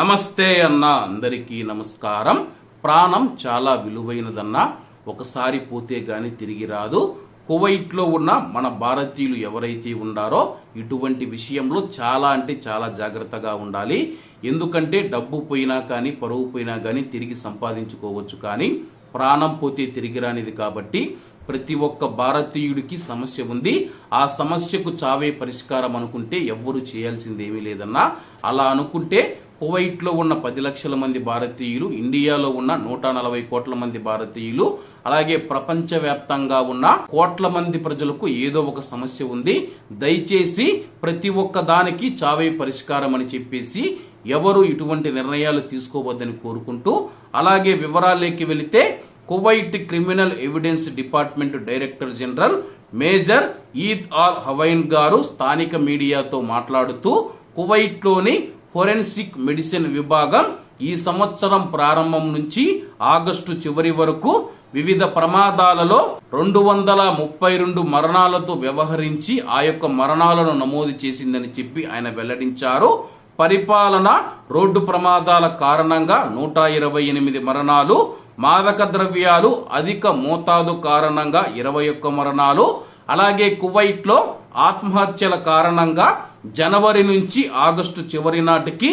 నమస్తే అన్న అందరికీ నమస్కారం. ప్రాణం చాలా విలువైనదన్న ఒకసారి పోతే గాని తిరిగి రాదు. కువైట్లో ఉన్న మన భారతీయులు ఎవరైతే ఉండారో ఇటువంటి విషయంలో చాలా అంటే చాలా జాగ్రత్తగా ఉండాలి. ఎందుకంటే డబ్బు పోయినా కానీ పరువు పోయినా కానీ తిరిగి సంపాదించుకోవచ్చు కానీ ప్రాణం పోతే తిరిగి రానిది కాబట్టి ప్రతి ఒక్క భారతీయుడికి సమస్య ఉంది. ఆ సమస్యకు చావే పరిష్కారం అనుకుంటే ఎవ్వరూ చేయాల్సింది ఏమీ లేదన్నా. అలా అనుకుంటే కువైట్లో ఉన్న పది లక్షల మంది భారతీయులు ఇండియాలో ఉన్న నూట నలభై కోట్ల మంది భారతీయులు అలాగే ప్రపంచవ్యాప్తంగా ఉన్న కోట్ల మంది ప్రజలకు ఏదో ఒక సమస్య ఉంది. దయచేసి ప్రతి ఒక్క దానికి చావే పరిష్కారం అని చెప్పేసి ఎవరు ఇటువంటి నిర్ణయాలు తీసుకోవద్దని కోరుకుంటూ అలాగే వివరాలేకి వెళితే Kuwait criminal evidence department director general major Eid Al Hawain గారు స్థానిక మీడియాతో మాట్లాడుతూ కువైట్లోని ఫోరెన్సిక్ మెడిసిన్ విభాగం ఈ సంవత్సరం ప్రారంభం నుంచి ఆగస్టు చివరి వరకు వివిధ ప్రమాదాలలో రెండు వందల ముప్పై రెండు మరణాలతో వ్యవహరించి ఆ యొక్క మరణాలను నమోదు చేసిందని చెప్పి ఆయన వెల్లడించారు. పరిపాలన రోడ్డు ప్రమాదాల కారణంగా నూట ఇరవై ఎనిమిది మరణాలు మాదక ద్రవ్యాలు అధిక మోతాదు కారణంగా ఇరవై ఒక్క మరణాలు అలాగే కువైట్లో ఆత్మహత్యల కారణంగా జనవరి నుంచి ఆగస్టు చివరి నాటికి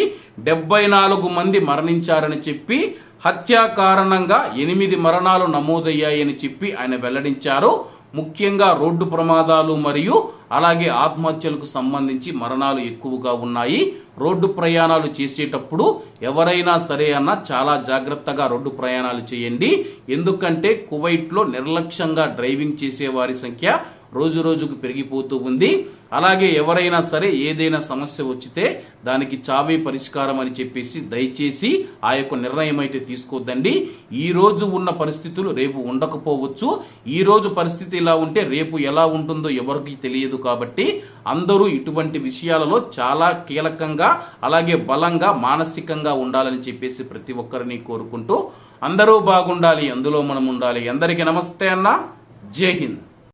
డెబ్బై నాలుగు మంది మరణించారని చెప్పి హత్య కారణంగా ఎనిమిది మరణాలు నమోదయ్యాయని చెప్పి ఆయన వెల్లడించారు. ముఖ్యంగా రోడ్డు ప్రమాదాలు మరియు అలాగే ఆత్మహత్యలకు సంబంధించి మరణాలు ఎక్కువగా ఉన్నాయి. రోడ్డు ప్రయాణాలు చేసేటప్పుడు ఎవరైనా సరే అన్న చాలా జాగ్రత్తగా రోడ్డు ప్రయాణాలు చేయండి. ఎందుకంటే కువైట్లో నిర్లక్ష్యంగా డ్రైవింగ్ చేసే వారి సంఖ్య రోజు రోజుకు పెరిగిపోతూ ఉంది. అలాగే ఎవరైనా సరే ఏదైనా సమస్య వచ్చితే దానికి చావే పరిష్కారం అని చెప్పేసి దయచేసి ఆ యొక్క నిర్ణయం అయితే తీసుకోద్దండి. ఈ రోజు ఉన్న పరిస్థితులు రేపు ఉండకపోవచ్చు. ఈ రోజు పరిస్థితి ఇలా ఉంటే రేపు ఎలా ఉంటుందో ఎవరికి తెలియదు కాబట్టి అందరూ ఇటువంటి విషయాలలో చాలా కీలకంగా అలాగే బలంగా మానసికంగా ఉండాలని చెప్పేసి ప్రతి ఒక్కరిని కోరుకుంటూ అందరూ బాగుండాలి అందులో మనం ఉండాలి. అందరికీ నమస్తే అన్న. జై హింద్.